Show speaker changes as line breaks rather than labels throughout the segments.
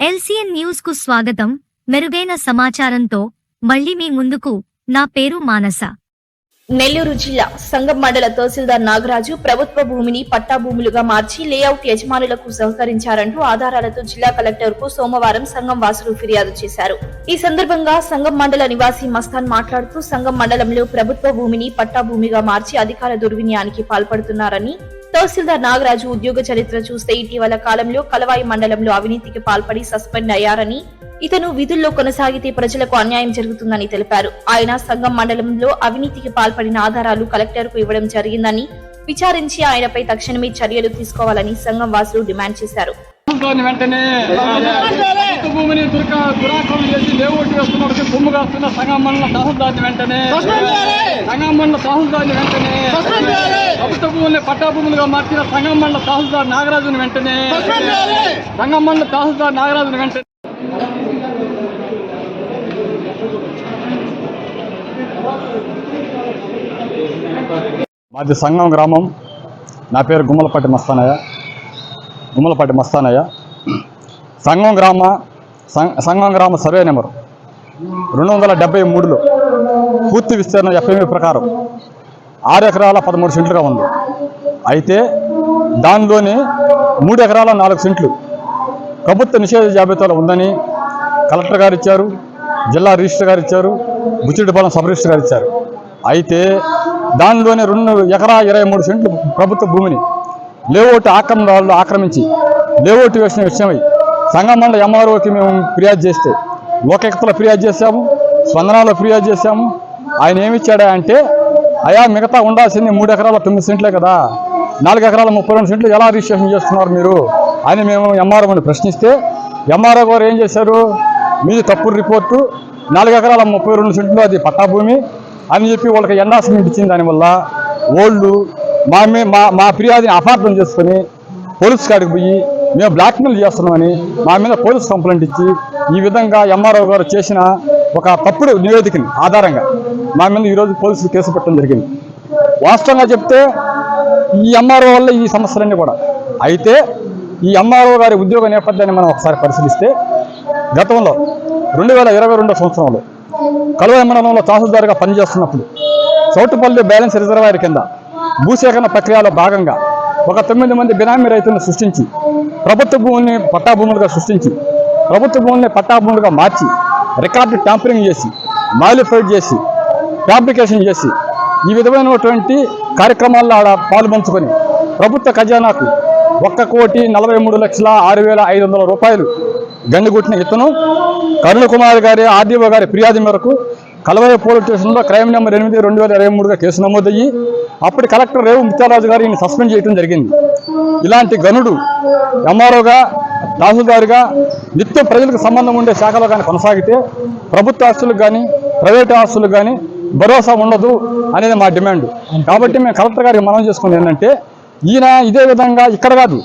LCN న్యూస్కు స్వాగతం. మెరుగైన సమాచారంతో మళ్ళీ మీ ముందుకు నా పేరు మానస.
నెల్లూరు జిల్లా సంగం మండల తహసీల్దార్ నాగరాజు ప్రభుత్వ భూమిని పట్టా భూములుగా మార్చి లేఅవుట్ యజమానులకు సహకరించారంటూ ఆధారాలతో జిల్లా కలెక్టర్కు సోమవారం సంఘం వాసులు ఫిర్యాదు చేశారు. ఈ సందర్భంగా సంగం మండల నివాసి మస్తాన్ మాట్లాడుతూ సంగం మండలంలో ప్రభుత్వ భూమిని పట్టా భూమిగా మార్చి అధికార దుర్వినియానికి పాల్పడుతున్నారని తహసీల్దార్ నాగరాజు ఉద్యోగ చరిత్ర చూస్తే ఇటీవల కాలంలో కలవాయి మండలంలో అవినీతికి పాల్పడి సస్పెండ్ అయ్యారని ఇతను విధుల్లో కొనసాగితే ప్రజలకు అన్యాయం జరుగుతుందని తెలిపారు. ఆయన సంఘం మండలంలో అవినీతికి పాల్పడిన ఆధారాలు కలెక్టర్కు ఇవ్వడం జరిగిందని విచారించి ఆయనపై తక్షణమే చర్యలు తీసుకోవాలని సంఘం వాసులు డిమాండ్ చేశారు.
వెంటనే. భూమిని దుర్క చేసి లేఅవుట్ వేస్తున్నప్పుడు భూమి కాస్తున్న సంఘం మండల తహసీల్దార్ని వెంటనే తహసీల్దార్ని వెంటనే. ప్రభుత్వ భూముల్ని పట్టా భూములుగా మార్చిన సంఘం మండల తహసీల్దార్ నాగరాజుని వెంటనే. తహసీల్దార్ నాగరాజుని వెంటనే. మాది సంఘం గ్రామం. నా పేరు గుమ్మలపాటి మస్తానయ్య. ఉమ్మలపాటి మస్తానయ్య. సంఘం గ్రామ సం- సంఘం గ్రామ సర్వే నెంబరు. రెండు వందల డెబ్బై మూడులో పూర్తి విస్తీర్ణం ఎఫ్ఎంఈ ప్రకారం ఆరు ఎకరాల పదమూడు సెంట్లుగా ఉంది. అయితే దానిలోని మూడు ఎకరాల నాలుగు సెంట్లు ప్రభుత్వ నిషేధ జాబితాలో ఉందని కలెక్టర్ గారు ఇచ్చారు జిల్లా రిజిస్టర్ గారు ఇచ్చారు బుచ్చిడిపాలెం సబ్ రిజిస్టర్ గారు ఇచ్చారు అయితే దానిలోని రెండు ఎకరా ఇరవై మూడు సెంట్లు ప్రభుత్వ భూమిని లేఅవుట్ ఆక్రమణదారులు ఆక్రమించి లేఅవుట్ వేసిన విషయమై సంగమండ ఎంఆర్ఓకి మేము ఫిర్యాదు చేస్తే లోకెక్తలో ఫిర్యాదు చేశాము స్పందనలో ఫిర్యాదు చేశాము. ఆయన ఏమిచ్చాడా అంటే అయా మిగతా ఉండాల్సింది మూడు ఎకరాల తొమ్మిది సెంట్లే కదా నాలుగు ఎకరాల ముప్పై రెండు సెంట్లు ఎలా రిజిస్ట్రేషన్ చేస్తున్నారు మీరు? అని మేము ఎంఆర్ఓని ప్రశ్నిస్తే ఎంఆర్ఓ గారు ఏం చేశారు? మీది తప్పుడు రిపోర్టు నాలుగు ఎకరాల ముప్పై రెండు సెంట్లు అది పట్టా భూమి అని చెప్పి వాళ్ళకి ఎండాస్మెంట్ ఇచ్చింది దానివల్ల ఓళ్ళు మా మా మా ఫిర్యాదుని అపార్థం చేసుకొని పోలీస్ కాడికి పోయి మేము బ్లాక్మెయిల్ చేస్తున్నామని మా మీద పోలీస్ కంప్లైంట్ ఇచ్చి ఈ విధంగా ఎంఆర్ఓ గారు చేసిన ఒక తప్పుడు నివేదికని ఆధారంగా మా మీద ఈరోజు పోలీసులు కేసు పెట్టడం జరిగింది. వాస్తవంగా చెప్తే ఈ ఎంఆర్ఓ వల్ల ఈ సమస్యలన్నీ కూడా. అయితే ఈ ఎంఆర్ఓ గారి ఉద్యోగ నేపథ్యాన్ని మనం ఒకసారి పరిశీలిస్తే గతంలో రెండు వేల ఇరవై రెండో సంవత్సరంలో కలువ మండలంలో తహసీల్దార్గా పనిచేస్తున్నప్పుడు చౌటుపల్లి బ్యాలెన్స్ రిజర్వాయర్ కింద భూసేకరణ ప్రక్రియలో భాగంగా ఒక తొమ్మిది మంది బినామీ రైతులను సృష్టించి ప్రభుత్వ భూముల్ని పట్టాభూములుగా సృష్టించి ప్రభుత్వ భూముల్ని పట్టాభూములుగా మార్చి రికార్డు ట్యాంపరింగ్ చేసి మాలిఫైడ్ చేసి ఫ్యాబ్రికేషన్ చేసి ఈ విధమైనటువంటి కార్యక్రమాల్లో ఆడ పాల్పంచుకొని ప్రభుత్వ ఖజానాకు ఒక్క కోటి నలభై మూడు లక్షల ఆరు వేల ఐదు వందల రూపాయలు గండిగుట్టిన ఇతను కరుణ కుమార్ గారి ఆర్డీఓ గారి ఫిర్యాదు మేరకు కలవయ్య పోలీస్ స్టేషన్లో క్రైమ్ నెంబర్ ఎనిమిది రెండు వేల ఇరవై మూడుగా కేసు నమోదయ్యి అప్పటి కలెక్టర్ రేవు ముత్యాలరాజు గారు ఈయన సస్పెండ్ చేయడం జరిగింది. ఇలాంటి గనుడు ఎంఆర్ఓగా తహసీల్దారుగా నిత్యం ప్రజలకు సంబంధం ఉండే శాఖలో కానీ కొనసాగితే ప్రభుత్వ ఆస్తులకు కానీ ప్రైవేట్ ఆస్తులకు కానీ భరోసా ఉండదు అనేది మా డిమాండ్. కాబట్టి మేము కలెక్టర్ గారికి మనం చేసుకున్నది ఏంటంటే ఈయన ఇదే విధంగా ఇక్కడ కాదు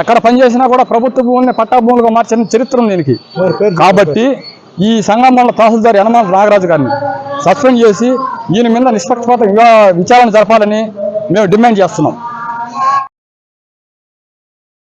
ఎక్కడ పనిచేసినా కూడా ప్రభుత్వ భూముల్ని పట్టా భూములుగా మార్చిన చరిత్ర ఉంది దీనికి కాబట్టి ఈ సంఘం వల్ల తహసీల్దార్ యనమల నాగరాజు గారిని సస్పెండ్ చేసి ఈయన మీద నిష్పక్షపాత విచారణ జరపాలని మేము డిమాండ్ చేస్తున్నాం.